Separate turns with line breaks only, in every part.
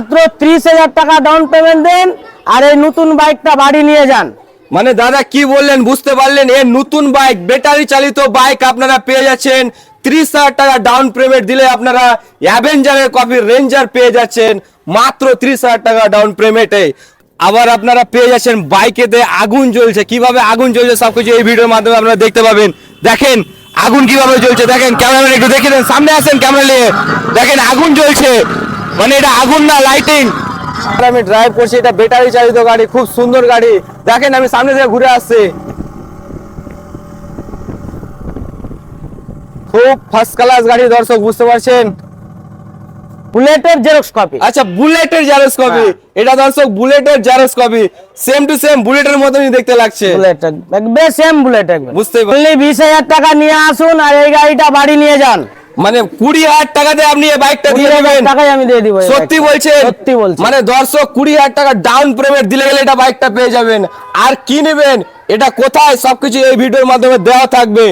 মাত্র ত্রিশ হাজার টাকা ডাউন পেমেন্ট দেন আর এই নতুন বাইকটা বাড়ি নিয়ে যান।
মানে দাদা, কি বললেন বুঝতে পারলেন? এর নতুন বাইক ব্যাটারি চালিত বাইক আপনারা পেয়ে যাচ্ছেন। ত্রিশ হাজার টাকা ডাউন পেমেন্ট দিলে আপনারা অ্যাভেঞ্জারের কপি রেঞ্জার পেয়ে যাচ্ছেন। মাত্র ত্রিশ হাজার টাকা ডাউন পেমেন্টে আবার আপনারা পেয়ে যাচ্ছেন বাইকেতে আগুন জ্বলছে। কীভাবে আগুন জ্বলছে সবকিছু এই ভিডিওর মাধ্যমে আপনারা দেখতে পাবেন। দেখেন আগুন কীভাবে জ্বলছে, দেখেন ক্যামেরা একটু দেখে দেন। সামনে আসেন ক্যামেরা নিয়ে। দেখেন আগুন জ্বলছে। মানে এটা আগুন না লাইটিং আমি ড্রাইভ করছি এটা ব্যাটারি চালিত গাড়ি খুব সুন্দর গাড়ি। দেখেন আমি সামনে থেকে ঘুরে আসছি। খুব ফার্স্ট ক্লাস গাড়ি দর্শক বুঝতে পারছেন?
বুলেটের জেরক্স কপি
আচ্ছা বুলেটের জেরক্স কপি এটা দর্শক বুলেটের xerox copy same to same বুলেটের মতনই দেখতে লাগছে।
বুলেট একবার সেম বুলেট একবার
বুঝতেই পার-
বললি বিশ হাজার টাকা নিয়ে আসুন আর এই গাড়িটা বাড়ি নিয়ে যান।
মানে কুড়ি হাজার টাকাতে আপনি এই বাইকটা দিয়ে দেবেন।
টাকাই আমি দিয়ে দিব
সত্যি। বলছেন?
সত্যি বলছি।
মানে দর্শক কুড়ি হাজার টাকা ডাউন পেমেন্ট দিলে গেলে এটা বাইকটা পেয়ে যাবেন। আর কি নেবেন? এটা কোথায়? সবকিছু এই ভিডিওর মাধ্যমে দেওয়া থাকবে।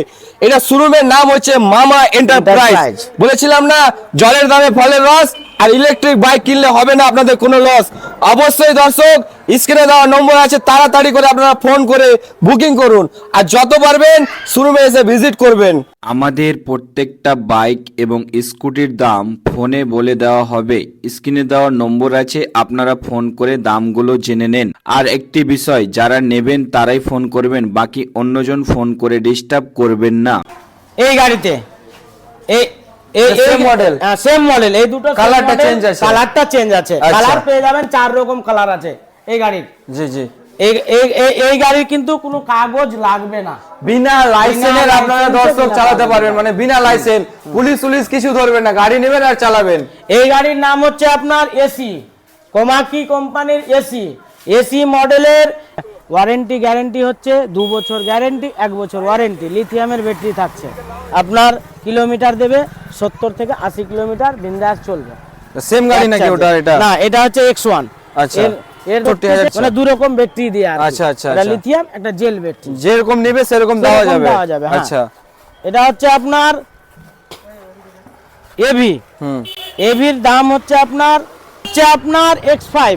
এটা শোরুমের নাম হচ্ছে মামা এন্টারপ্রাইজ বলেছিলাম না জলের দামে ফলের রস আর ইলেকট্রিক বাইক কিনলে হবে না আপনাদের কোনো লস অবশ্যই দর্শক স্ক্রিনে দেওয়া নম্বর আছে তাড়াতাড়ি করে আপনারা ফোন করে বুকিং করুন। আর যত পারবেন শোরুমে এসে ভিজিট করবেন।
আমাদের প্রত্যেকটা বাইক এবং স্কুটির দাম ফোনে বলে দেওয়া হবে। স্ক্রিনে দেওয়া নম্বর আছে আপনারা ফোন করে দামগুলো জেনে নেন। আর একটি বিষয় যারা নেবেন তারাই ফোন করবেন বাকি অন্যজন ফোন করে ডিস্টার্ব করবেন না।
এই গাড়িতে এই
Same model?
সেম মডেল এই দুটো
Colourটা change আছে?
কালারটা চেঞ্জ আছে।
আচ্ছা।
কালার পেয়ে যাবেন চার রকম কালার আছে। এই গাড়ির।
জি জি।
এই গাড়ির কিন্তু কোনো কাগজ লাগবে না।
বিনা লাইসেন্সের আপনারা দর্শক চালাতে পারবেন মানে বিনা লাইসেন্স পুলিশ পুলিশ কিছু ধরবেন না গাড়ি নেবেন আর চালাবেন।
এই গাড়ির নাম হচ্ছে আপনার এসি কোমাকি কোম্পানির এসি এসি মডেলের ওয়ারেন্টি গ্যারেন্টি হচ্ছে দু বছর গ্যারেন্টি এক বছর ওয়ারেন্টি লিথিয়ামের ব্যাটারি থাকছে। আপনার কিলোমিটার দেবে সত্তর থেকে আশি কিলোমিটার বিন্দাস চলবে।
সেম গাড়ি নাকি ওটা এটা?
না এটা হচ্ছে এক্স ওয়ান
আচ্ছা।
এর মানে দু রকম ব্যাটারি দিয়ে
আচ্ছা, আচ্ছা,
একটা
আচ্ছা।
লিথিয়াম একটা জেল ব্যাটারি
যেরকম নেবে সেরকম দেওয়া যাবে।
দেওয়া যাবে।
আচ্ছা।
এটা হচ্ছে আপনার
হুম।
এভির দাম হচ্ছে আপনার হচ্ছে আপনার এক্স ফাইভ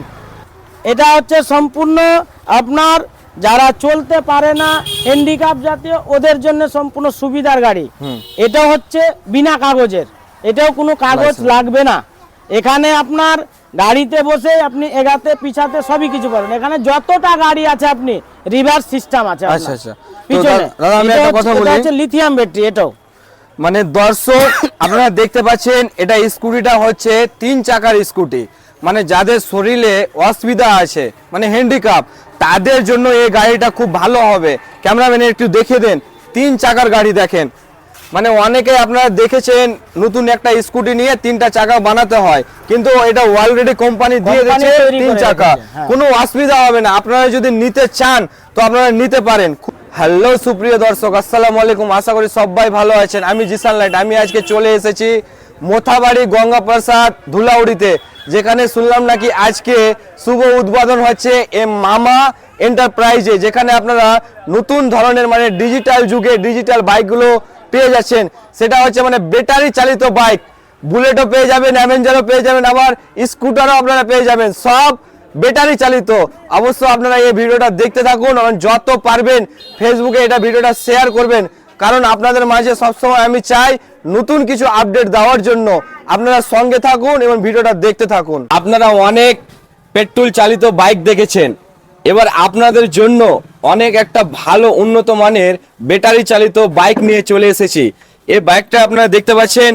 এটা হচ্ছে সম্পূর্ণ আপনার যারা চলতে পারে না হ্যান্ডিক্যাপ জাতীয় ওদের জন্য সম্পূর্ণ সুবিধার গাড়ি। এটা হচ্ছে বিনা কাগজের। এটাও কোনো কাগজ লাগবে না। এখানে আপনার গাড়িতে বসে আপনি এগাতে পিছাতে সবই কিছু পারেন এখানে যতটা গাড়ি আছে আপনি রিভার্স সিস্টেম আছে
আচ্ছা, আচ্ছা।
পিছনে।
দাদা, আমি
এটা
একটা কথা বলি।
হচ্ছে লিথিয়াম ব্যাটারি এটাও।
মানে দর্শক আপনারা দেখতে পাচ্ছেন এটা স্কুটিটা হচ্ছে তিন চাকার স্কুটি। মানে যাদের শরীরে অসুবিধা আছে মানে হ্যান্ডিক্যাপ তাদের জন্য এই গাড়িটা খুব ভালো হবে। ক্যামেরাম্যান একটু দেখে দেন তিন চাকার গাড়ি দেখেন। মানে অনেকে আপনারা দেখেছেন নতুন একটা স্কুটি নিয়ে তিনটা চাকা বানাতে হয়। কিন্তু এটা অলরেডি কোম্পানি দিয়ে দিয়েছে তিন চাকা।
হ্যাঁ।
কোনো অসুবিধা হবে না। আপনারা যদি নিতে চান তো আপনারা নিতে পারেন। হ্যালো সুপ্রিয় দর্শক আসসালামু আলাইকুম। আশা করি সবাই ভালো আছেন। আমি জিসান লাইট। আমি আজকে চলে এসেছি মোথাবাড়ি গঙ্গা প্রসাদ ধুলাউড়িতে যেখানে শুনলাম নাকি আজকে শুভ উদ্বোধন হচ্ছে এ মামা এন্টারপ্রাইজে যেখানে আপনারা নতুন ধরনের মানে ডিজিটাল যুগে ডিজিটাল বাইকগুলো পেয়ে যাচ্ছেন। সেটা হচ্ছে মানে ব্যাটারি চালিত বাইক বুলেটও পেয়ে যাবেন অ্যাভেঞ্জারও পেয়ে যাবেন, আবার স্কুটারও আপনারা পেয়ে যাবেন। সব ব্যাটারি চালিত। অবশ্য আপনারা এই ভিডিওটা দেখতে থাকুন এবং যত পারবেন ফেসবুকে এটা ভিডিওটা শেয়ার করবেন। কারণ আপনাদের মাঝে সবসময় আমি চাই নতুন কিছু আপডেট দেওয়ার জন্য। আপনারা সঙ্গে থাকুন এবং ভিডিওটা দেখতে থাকুন। আপনারা অনেক পেট্রোল চালিত বাইক দেখেছেন। এবার আপনাদের জন্য অনেক একটা ভালো উন্নত মানের ব্যাটারি চালিত বাইক নিয়ে চলে এসেছি। এই বাইকটা আপনারা দেখতে পাচ্ছেন,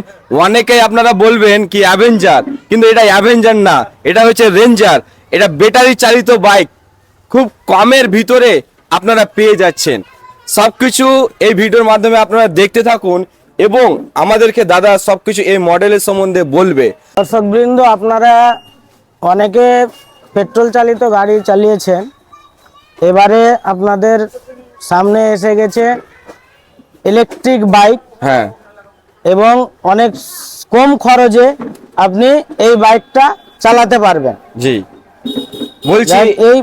অনেকেই আপনারা বলবেন কি অ্যাভেঞ্জার কিন্তু এটা অ্যাভেঞ্জার না, এটা হচ্ছে রেঞ্জার এটা ব্যাটারি চালিত বাইক খুব কমের ভিতরে আপনারা পেয়ে যাচ্ছেন। সব কিছু এই ভিডিওর মাধ্যমে আপনারা দেখতে থাকুন এবং আমাদেরকে দাদা সব কিছু এই মডেলের সম্বন্ধে বলবে।
দর্শকবৃন্দ, আপনারা অনেকে পেট্রোল চালিত গাড়ি চালিয়েছেন। এবারে আপনাদের সামনে এসে গেছে ইলেকট্রিক বাইক
হ্যাঁ।
এবং অনেক কম খরচে আপনি এই বাইকটা চালাতে পারবেন।
জি। বলছি
এই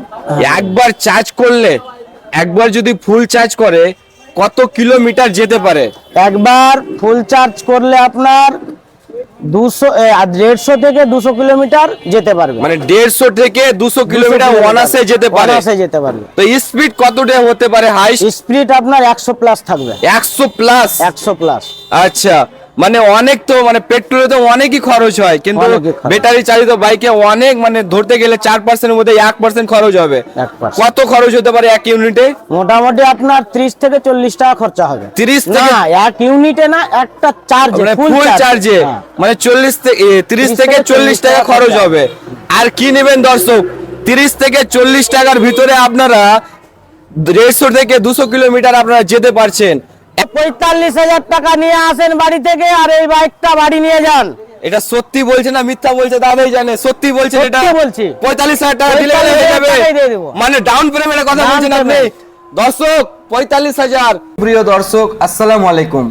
একবার চার্জ করলে একবার যদি ফুল চার্জ করে কত কিলোমিটার যেতে পারে?
একবার ফুল চার্জ করলে আপনার দুশো দেড়শো থেকে দুশো কিলোমিটার যেতে পারবে।
মানে দেড়শো থেকে দুশো কিলোমিটার অনাসে যেতে পারে।
অনায়াসে যেতে পারবে।
তো স্পিড কতটা হতে পারে? হাই
স্পিড আপনার একশো প্লাস থাকবে।
একশো প্লাস
একশো প্লাস
আচ্ছা। মানে অনেক তো মানে পেট্রোলে তো অনেকই খরচ হয় কিন্তু ব্যাটারি চালিত বাইকে অনেক মানে ধরতে গেলে চার পার্সেন্টের মধ্যে এক পার্সেন্ট খরচ হবে। কত খরচ হতে পারে এক ইউনিটে
মোটামুটি আপনার ত্রিশ থেকে চল্লিশ টাকা খরচা হবে।
30
না
থেকে
এক ইউনিটে না একটা চার্জ
ফুল চার্জে মানে চল্লিশ থেকে তিরিশ থেকে চল্লিশ টাকা খরচ। হবে। আর কি নেবেন দর্শক? তিরিশ থেকে চল্লিশ টাকার ভিতরে আপনারা দেড়শো থেকে দুশো কিলোমিটার আপনারা যেতে পারছেন।
পঁয়তাল্লিশ হাজার টাকা নিয়ে আসেন বাড়ি থেকে আর এই বাইকটা বাড়ি নিয়ে যান।
এটা সত্যি বলছে না মিথ্যা বলছে দাদাই জানে। সত্যি বলছে এটা
বলছি।
পঁয়তাল্লিশ হাজার টাকা দিলে যাবে।
টাকাই দিয়ে দেবো।
মানে ডাউন পেমেন্টের কথা বলছেন আপনি। দর্শক পঁয়তাল্লিশ হাজার। প্রিয় দর্শক আসসালামু আলাইকুম।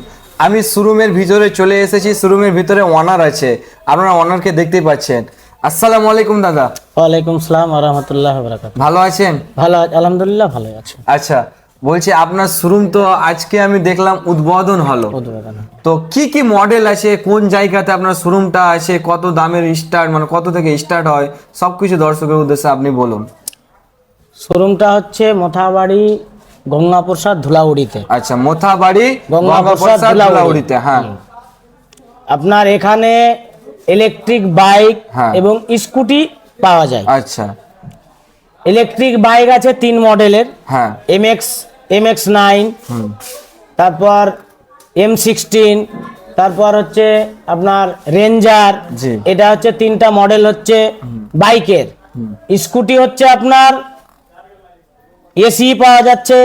আমি শোরুমের ভিতরে চলে এসেছি। শোরুমের ভিতরে ওনার আছে। আপনারা ওনারকে দেখতে পাচ্ছেন। আসসালামু আলাইকুম দাদা।
ওয়ালাইকুম সালাম রহমতুল্লাহ বরাকাত
ভালো আছেন?
ভালো আছে আলহামদুলিল্লাহ ভালো আছে।
আচ্ছা বলছি আপনার শোরুম তো আজকে আমি দেখলাম উদ্বোধন হলো। তো কি কি মডেল আছে? কোন জায়গাতে আপনার শোরুমটা আছে? কত দামের স্টার্ট মানে কত থেকে স্টার্ট হয়? সবকিছু দর্শকের উদ্দেশ্যে আপনি বলুন।
শোরুমটা হচ্ছে মোথাবাড়ি গঙ্গাপ্রসাদ ধুলাউড়িতে।
আচ্ছা মোথাবাড়ি
গঙ্গাপ্রসাদ
ধুলাউড়িতে হ্যাঁ।
আপনার এখানে ইলেকট্রিক বাইক
হ্যাঁ।
এবং স্কুটি পাওয়া যায়।
আচ্ছা।
ইলেকট্রিক বাইক আছে তিন মডেলের
হ্যাঁ।
M X M X nine তারপর এম সিক্সটিন তারপর হচ্ছে আপনার রেঞ্জার। এটা হচ্ছে তিনটা মডেল হচ্ছে বাইকের। স্কুটি হচ্ছে আপনার এসি পাওয়া যাচ্ছে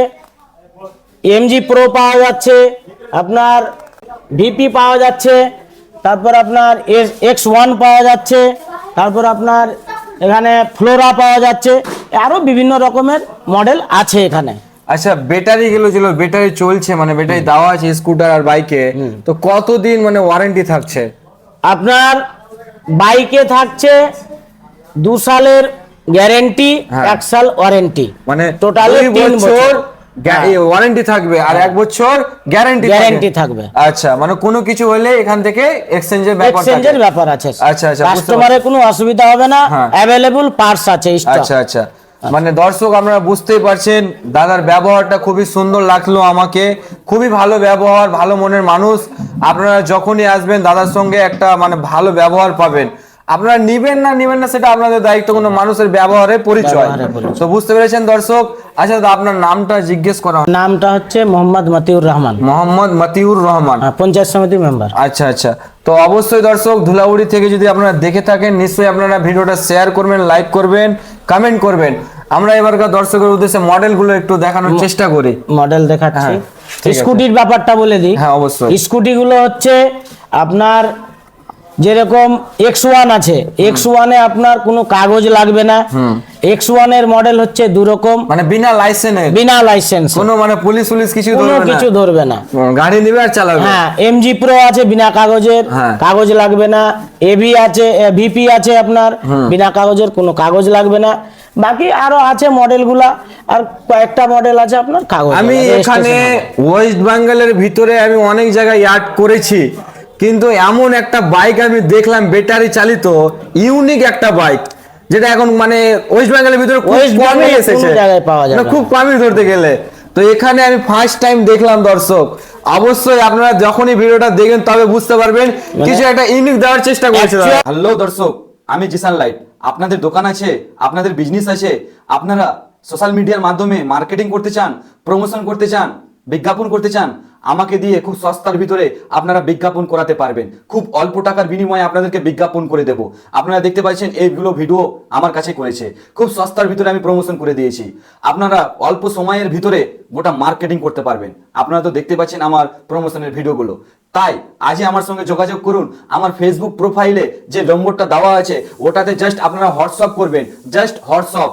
এমজি প্রো পাওয়া যাচ্ছে আপনার ভিপি পাওয়া যাচ্ছে তারপর আপনার এক্স ওয়ান পাওয়া যাচ্ছে তারপর আপনার এখানে ফ্লোরা পাওয়া যাচ্ছে আরও বিভিন্ন রকমের মডেল আছে এখানে।
আচ্ছা ব্যাটারি গুলো ছিল ব্যাটারি চলছে মানে ব্যাটারি দেওয়া আছে স্কুটার আর বাইকে তো কতদিন মানে ওয়ারেন্টি থাকছে?
আপনার বাইকে থাকছে দু সালের গ্যারেন্টি
হ্যাঁ।
এক সাল ওয়ারেন্টি
মানে
টোটাল তিন
বছর
বছর। হ্যাঁ।
ওয়ারেন্টি থাকবে আর এক বছর গ্যারান্টি
গ্যারেন্টি থাকবে।
আচ্ছা মানে কোনো কিছু হলে এখান থেকে এক্সচেঞ্জের ব্যাপার
এক্সচেঞ্জের ব্যাপার আছে।
আচ্ছা, আচ্ছা,
কাস্টমারের কোনো অসুবিধা হবে না।
হ্যাঁ।
অ্যাভেলেবল পার্টস আছে।
আচ্ছা আচ্ছা। মানে দর্শক আপনারা বুঝতেই পারছেন দাদার ব্যবহারটা খুবই সুন্দর লাগল আমাকে। খুবই ভালো ব্যবহার ভালো মনের মানুষ। আপনারা যখনই আসবেন দাদার সঙ্গে একটা মানে ভালো ব্যবহার পাবেন। আপনারা নিবেন না নিবেন না সেটা আপনাদের দায়িত্ব কোনো মানুষের ব্যবহারের পরিচয়। তো বুঝতে পেরেছেন দর্শক? আচ্ছা দাদা আপনার নামটা জিজ্ঞেস করা
নামটা হচ্ছে মোহাম্মদ মতিউর রহমান।
মোহাম্মদ মতিউর রহমান।
আহ, পঞ্চায়েত সমিতি মেম্বার।
আচ্ছা আচ্ছা। তো অবশ্যই দর্শক ধুলাউড়ি থেকে যদি আপনারা দেখে থাকেন নিশ্চয়ই আপনারা ভিডিওটা শেয়ার করবেন লাইক করবেন। কমেন্ট করবেন আমরা এবারকার দর্শকের উদ্দেশ্যে মডেলগুলো একটু দেখানোর চেষ্টা করি
মডেল দেখাচ্ছি
হ্যাঁ।
স্কুটির ব্যাপারটা বলে দিই
হ্যাঁ, অবশ্যই।
স্কুটিগুলো হচ্ছে আপনার যেরকম এক্স ওয়ান আছে। এক্স ওয়ানে আপনার কোনো কাগজ লাগবে না। এক্স ওয়ানের মডেল হচ্ছে দু রকম
মানে বিনা লাইসেন্স
বিনা লাইসেন্স
কোনো মানে পুলিশ পুলিশ কিছু
কোনো
ধরবে না?
কিছু ধরবে না।
গাড়ি নিবে আর চালাবে?
হ্যাঁ এমজি প্রো আছে বিনা কাগজের।
হ্যাঁ।
কাগজ লাগবে না। এবি আছে ভিপি আছে আপনার। বিনা কাগজের কোনো কাগজ লাগবে না। বাকি আরও আছে মডেলগুলা আর কয়েকটা মডেল আছে আপনার কাগজ
আমি এখানে ওয়েস্ট বেঙ্গলের ভিতরে আমি অনেক জায়গায় ইয়ার্ড করেছি। কিন্তু এমন একটা বাইক আমি দেখলাম ব্যাটারি চালিত ইউনিক একটা বাইক যেটা এখন মানে ওয়েস্ট বেঙ্গলের ভিতরে খুব কমই এসেছে।
কোনো জায়গায় পাওয়া যাবে
না,
না।
খুব কমই ধরতে গেলে। তো এখানে আমি ফার্স্ট টাইম দেখলাম দর্শক। অবশ্যই আপনারা যখনই ভিডিওটা দেখেন তবে বুঝতে পারবেন কিছু একটা ইউনিক দেওয়ার চেষ্টা করেছে
মানে
হ্যালো দর্শক আমি জিসান লাইট। আপনাদের দোকান আছে আপনাদের বিজনেস আছে আপনারা সোশ্যাল মিডিয়ার মাধ্যমে মার্কেটিং করতে চান প্রমোশন করতে চান বিজ্ঞাপন করতে চান, আমাকে দিয়ে খুব সস্তার ভিতরে আপনারা বিজ্ঞাপন করাতে পারবেন। খুব অল্প টাকার বিনিময়ে আপনাদেরকে বিজ্ঞাপন করে দেব। আপনারা দেখতে পাচ্ছেন, এইগুলো ভিডিও আমার কাছে করেছে। খুব সস্তার ভিতরে আমি প্রমোশন করে দিয়েছি। আপনারা অল্প সময়ের ভিতরে গোটা মার্কেটিং করতে পারবেন। আপনারা তো দেখতে পাচ্ছেন আমার প্রমোশনের ভিডিওগুলো। তাই, আজই আমার সঙ্গে যোগাযোগ করুন। আমার ফেসবুক প্রোফাইলে যে নম্বরটা দেওয়া আছে, ওটাতে জাস্ট আপনারা হোয়াটসঅ্যাপ করবেন। Just WhatsApp